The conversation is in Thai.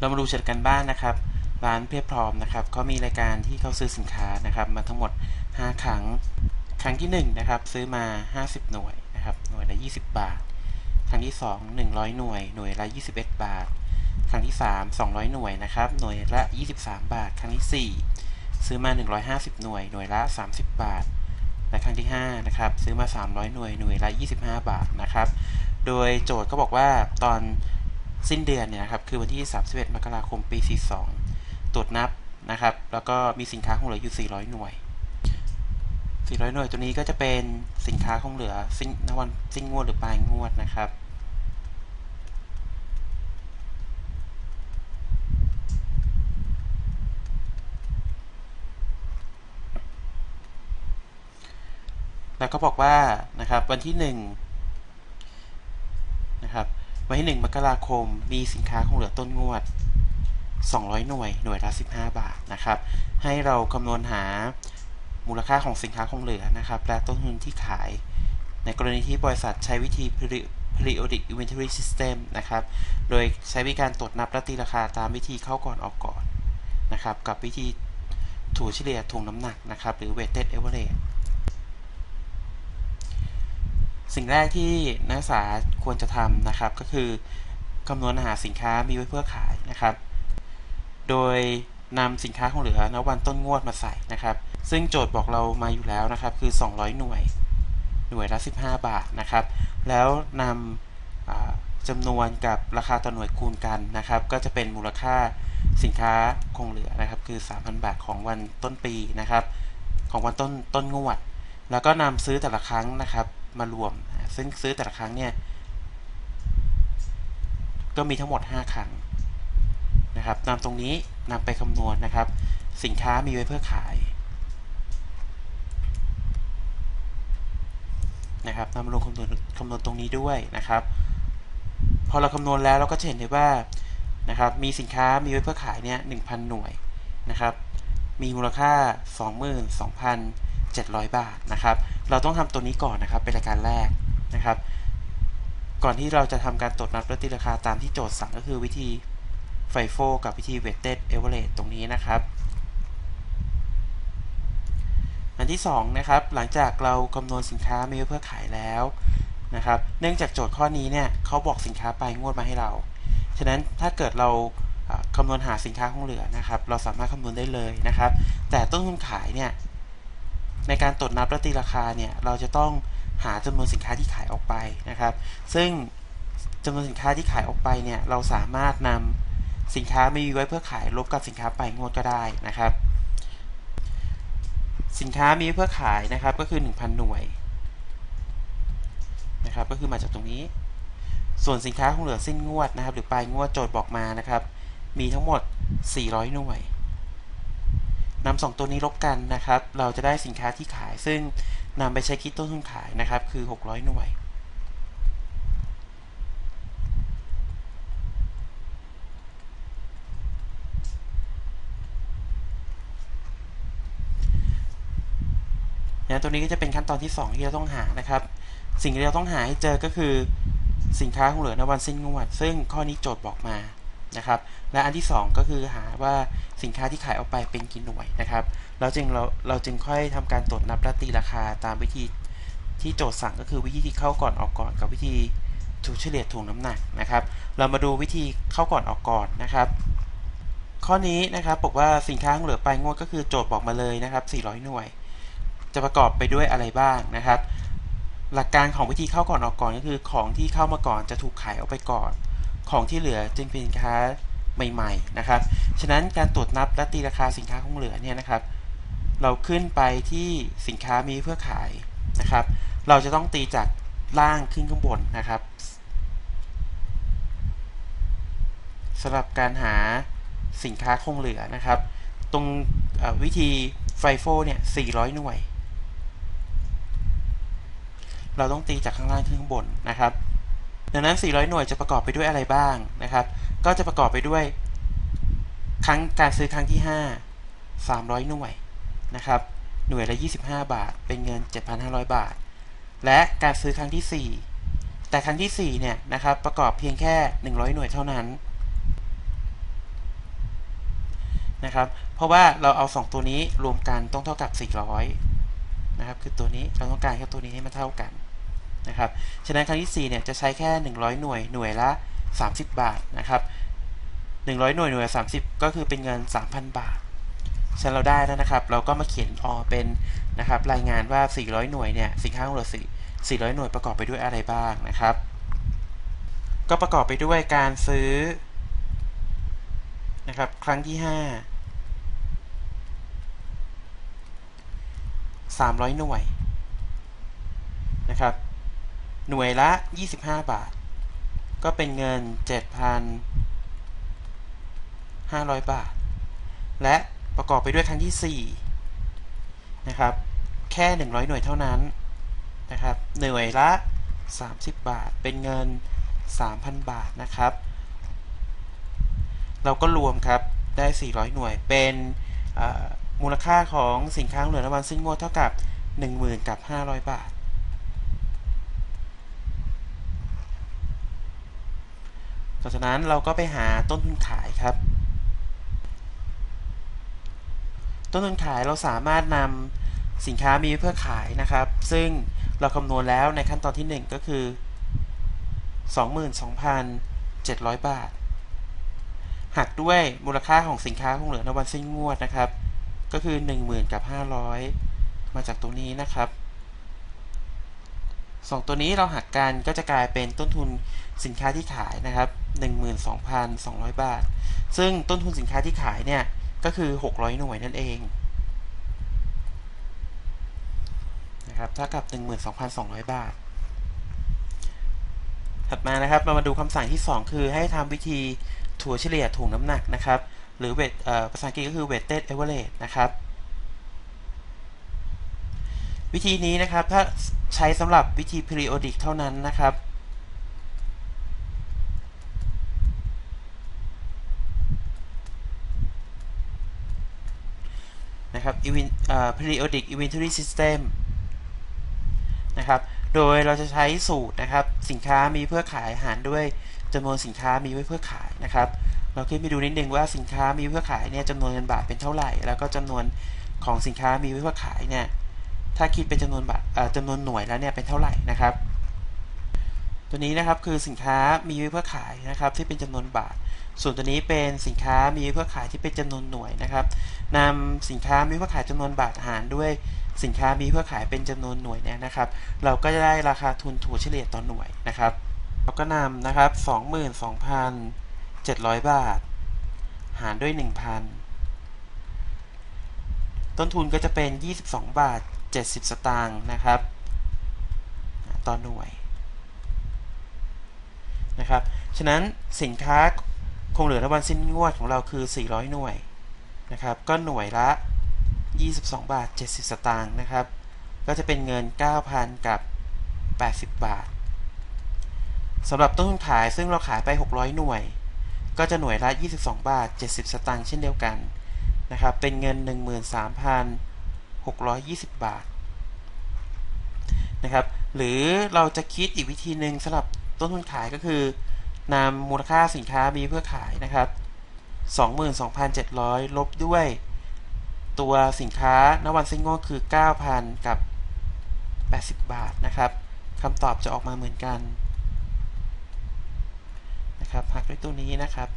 เรามาดูเชิญกันบ้านนะครับ ร้านเพียบพร้อมนะครับเขามีรายการที่เขาซื้อสินค้านะครับ มาทั้งหมด 5 ครั้ง ครั้งที่1นะครับซื้อมา 50 หน่วยนะครับ หน่วยละ 20 บาท ครั้งที่ 2 100 หน่วย หน่วยละ 21 บาท ครั้งที่ 3 200 หน่วยนะครับ หน่วยละ 23 บาท ครั้งที่ 4 ซื้อมา 150 หน่วย หน่วยละ 30 บาท และครั้งที่5นะครับซื้อมา 300 หน่วย หน่วยละ 25 บาทนะครับ โดยโจทย์ก็บอกว่าตอน สิ้นเดือนเนี่ยครับคือวันที่ 31 มกราคมปี 42 ตรวจนับนะครับ แล้วก็มีสินค้าคงเหลืออยู่ 400 หน่วย 400 หน่วยตัวนี้ก็จะเป็นสินค้าคงเหลือสิ้นนวันสิ้นงวดหรือปลายงวดนะครับ แล้วก็บอกว่านะครับวันที่ 1 นะครับ วันที่ 1 มกราคม มีสินค้าคงเหลือต้นงวด 200 หน่วย หน่วยละ 15 บาทนะครับ ให้เราคำนวณหามูลค่าของสินค้าคงเหลือนะครับและต้นทุนที่ขาย ในกรณีที่บริษัทใช้วิธี periodic inventory system นะครับ โดยใช้วิธีการตรวจนับและตีราคาตามวิธีเข้าก่อนออกก่อนนะครับ กับวิธีถูเฉลี่ยถ่วงน้ำหนักนะครับ หรือ weighted average สิ่งแรกที่นักศึกษาควรจะทำนะครับ ก็คือคำนวณหาสินค้ามีไว้เพื่อขายนะครับ โดยนำสินค้าของเหลือณวันต้นงวดมาใส่นะครับ ซึ่งโจทย์บอกเรามาอยู่แล้วนะครับ คือ 200 หน่วย หน่วยละ 15 บาทนะครับ แล้วนำจำนวนกับราคาต่อหน่วยคูณกันนะครับ ก็จะเป็นมูลค่าสินค้าคงเหลือนะครับ คือ 3,000 บาทของวันต้นปีนะครับ ของวันต้นต้นงวด แล้วก็นำซื้อแต่ละครั้งนะครับ มารวม ซึ่งซื้อแต่ละครั้งเนี่ย ก็มีทั้งหมด 5 ครั้งนะครับนำตรงนี้นำไปคำนวณนะครับ สินค้ามีไว้เพื่อขายนะครับนำมาลงคำนวณคำนวณตรงนี้ด้วยนะครับ พอเราคำนวณแล้วเราก็จะเห็นได้ว่านะครับมีสินค้ามีไว้เพื่อขายเนี่ย1,000 หน่วยนะครับ มีมูลค่า 22,700 บาทนะครับ เราต้องทำตัวนี้ก่อนนะครับเป็นรายการแรกนะครับ ก่อนที่เราจะทำการตรวจนับและตีราคาตามที่โจทย์สั่งก็คือวิธี FIFO กับวิธี weighted average ตรงนี้นะครับ อันที่2นะครับหลังจากเราคำนวณสินค้ามีไว้เพื่อขายแล้วนะครับ เนื่องจากโจทย์ข้อนี้เนี่ยเขาบอกสินค้าไปงวดมาให้เรา ฉะนั้นถ้าเกิดเราคำนวณหาสินค้าคงเหลือนะครับ เราสามารถคำนวณได้เลยนะครับ แต่ต้นทุนขายเนี่ย ในการตรวจนับและตีราคาเนี่ยเราจะต้องหาจำนวนสินค้าที่ขายออกไปนะครับ ซึ่งจำนวนสินค้าที่ขายออกไปเนี่ยเราสามารถนำสินค้ามีไว้เพื่อขายลบกับสินค้าไปงวดก็ได้นะครับ สินค้ามีเพื่อขายนะครับก็คือ 1,000 หน่วยนะครับก็คือมาจากตรงนี้ ส่วนสินค้าคงเหลือสิ้นงวดนะครับ หรือปลายงวดโจทย์บอกมานะครับ มีทั้งหมด 400 หน่วย นำสองตัวนี้ลบกันนะครับ เราจะได้สินค้าที่ขาย ซึ่งนำไปใช้คิดต้นทุนขายนะครับ คือ 600 หน่วยนะตัวนี้ก็จะเป็นขั้นตอนที่ 2 ที่เราต้องหานะครับ สิ่งที่เราต้องหาให้เจอก็คือสินค้าคงเหลือในวันสิ้นงวด ซึ่งข้อนี้โจทย์บอกมา นะครับ และอันที่ 2 ก็คือหาว่าสินค้าที่ขายออกไปเป็นกี่หน่วยนะครับแล้วจึงเราเราจึงค่อยทำการตรวจนับและตีราคาตามวิธีที่โจทย์สั่งก็คือวิธีที่เข้าก่อนออกก่อนกับวิธีถูเฉลี่ยถ่วงน้ำหนักนะครับ เรามาดูวิธีเข้าก่อนออกก่อนนะครับ ข้อนี้นะครับบอกว่าสินค้าเหลือไปงวดก็คือโจทย์บอกมาเลยนะครับ 400 หน่วย จะประกอบไปด้วยอะไรบ้างนะครับ หลักการของวิธีเข้าก่อนออกก่อนก็คือของที่เข้ามาก่อนจะถูกขายออกไปก่อน ของที่เหลือจึงเป็นสินค้าใหม่ๆนะครับ ฉะนั้นการตรวจนับและตีราคาสินค้าคงเหลือเนี่ยนะครับ เราขึ้นไปที่สินค้ามีเพื่อขายนะครับ เราจะต้องตีจากล่างขึ้นข้างบนนะครับสำหรับการหาสินค้าคงเหลือนะครับ ตรงวิธีไฟโฟเนี่ย 400 หน่วย เราต้องตีจากข้างล่างขึ้นข้างบนนะครับ ดังนั้น 400 หน่วยจะประกอบไปด้วยอะไรบ้างนะครับ ก็จะประกอบไปด้วยครั้งการซื้อครั้งที่ 5 300 หน่วยนะครับ หน่วยละ 25 บาท เป็นเงิน 7,500 บาท และการซื้อครั้งที่ 4 แต่ครั้งที่ 4 เนี่ยนะครับ ประกอบเพียงแค่ 100 หน่วยเท่านั้นนะครับ เพราะว่าเราเอา 2 ตัวนี้รวมกันต้องเท่ากับ 400 นะครับ คือตัวนี้เราต้องการแค่ตัวนี้ให้มันเท่ากัน นะครับ ฉะนั้นครั้งที่4เนี่ยจะใช้แค่ 100 หน่วยหน่วยละ 30 บาทนะครับ100 หน่วยหน่วย 30 ก็คือเป็นเงิน 3,000 บาท ฉะนั้นเราได้แล้วนะครับ เราก็มาเขียนออเป็นนะครับรายงานว่า 400 หน่วยเนี่ยสินค้าของเรา400 หน่วยประกอบไปด้วยอะไรบ้างนะครับ ก็ประกอบไปด้วยการซื้อนะครับครั้งที่ 5 300 หน่วยนะครับ หน่วยละ 25 บาท ก็เป็นเงิน 7,500 บาท และประกอบไปด้วยครั้งที่ 4 นะครับ แค่ 100 หน่วยเท่านั้นนะครับ หน่วยละ 30 บาท เป็นเงิน 3,000 บาทนะครับ เราก็รวมครับ ได้ 400 หน่วย เป็นมูลค่าของสินค้าเหลือน้ำมันสิ้นงวดเท่ากับ 10,000 กับ 500 บาท ต่อจากนั้นเราก็ไปหาต้นทุนขายครับ ต้นทุนขายเราสามารถนำสินค้ามีเพื่อขายนะครับ ซึ่งเราคำนวณแล้วในขั้นตอนที่ 1 ก็คือ 22,700 บาท หักด้วยมูลค่าของสินค้าคงเหลือในวันสิ้นงวดนะครับ ก็คือ 10,000กับ500 มาจากตัวนี้นะครับสองตัวนี้เราหักกันก็จะกลายเป็นต้นทุนสินค้าที่ขายนะครับ 12,200 บาท ซึ่งต้นทุนสินค้าที่ขายเนี่ย ก็คือ 600 หน่วยนั่นเองนะครับเท่ากับ 12,200 บาท ถัดมานะครับเรามาดูคำสั่งที่ 2 คือให้ทำวิธีถัวเฉลี่ยถุงน้ำหนักนะครับ หรือเวทภาษาอังกฤษก็คือ weighted average นะครับวิธีนี้นะครับถ้าใช้สำหรับวิธี periodic เท่านั้นนะครับนะครับ periodic inventory system นะครับ โดยเราจะใช้สูตรนะครับ สินค้ามีเพื่อขายหารด้วยจำนวนสินค้ามีไว้เพื่อขายนะครับ เราคิดไปดูนิดนึงว่าสินค้ามีเพื่อขายเนี่ยจำนวนเงินบาทเป็นเท่าไหร่ แล้วก็จำนวนของสินค้ามีไว้เพื่อขายเนี่ย ถ้าคิดเป็นจำนวนบาทจำนวนหน่วยแล้วเนี่ยเป็นเท่าไหร่นะครับ ตัวนี้นะครับคือสินค้ามีไว้เพื่อขายนะครับ ที่เป็นจำนวนบาท ส่วนตัวนี้เป็นสินค้ามีเพื่อขายที่เป็นจำนวนหน่วยนะครับนำสินค้ามีเพื่อขายจำนวนบาทหารด้วยสินค้ามีเพื่อขายเป็นจำนวนหน่วยเนี่ยนะครับ เราก็จะได้ราคาทุนถัวเฉลี่ยต่อหน่วยนะครับ เราก็นำนะครับ 22,700 บาท หารด้วย 1,000 ต้นทุนก็จะเป็น 22 บาท 70 สตางค์นะครับ ต่อหน่วยนะครับ ฉะนั้นสินค้า คงเหลือในวันสิ้นงวดของเราคือ 400 หน่วยนะครับ ก็หน่วยละ 22 บาท 70 สตางค์นะครับ ก็จะเป็นเงิน 9,000 กับ 80 บาทสำหรับต้นทุนขายซึ่งเราขายไป 600 หน่วย ก็จะหน่วยละ 22 บาท 70 สตางค์เช่นเดียวกันนะครับ เป็นเงิน 13,620 บาทนะครับ หรือเราจะคิดอีกวิธีหนึ่งสำหรับต้นทุนขายก็คือ นำมูลค่าสินค้ามีเพื่อขายนะครับ 22,700 ลบด้วย ตัวสินค้านวันซิงโง่คือ 9,000 กับ 80 บาทนะครับคำตอบจะออกมาเหมือนกันนะครับหักด้วยตัวนี้นะครับ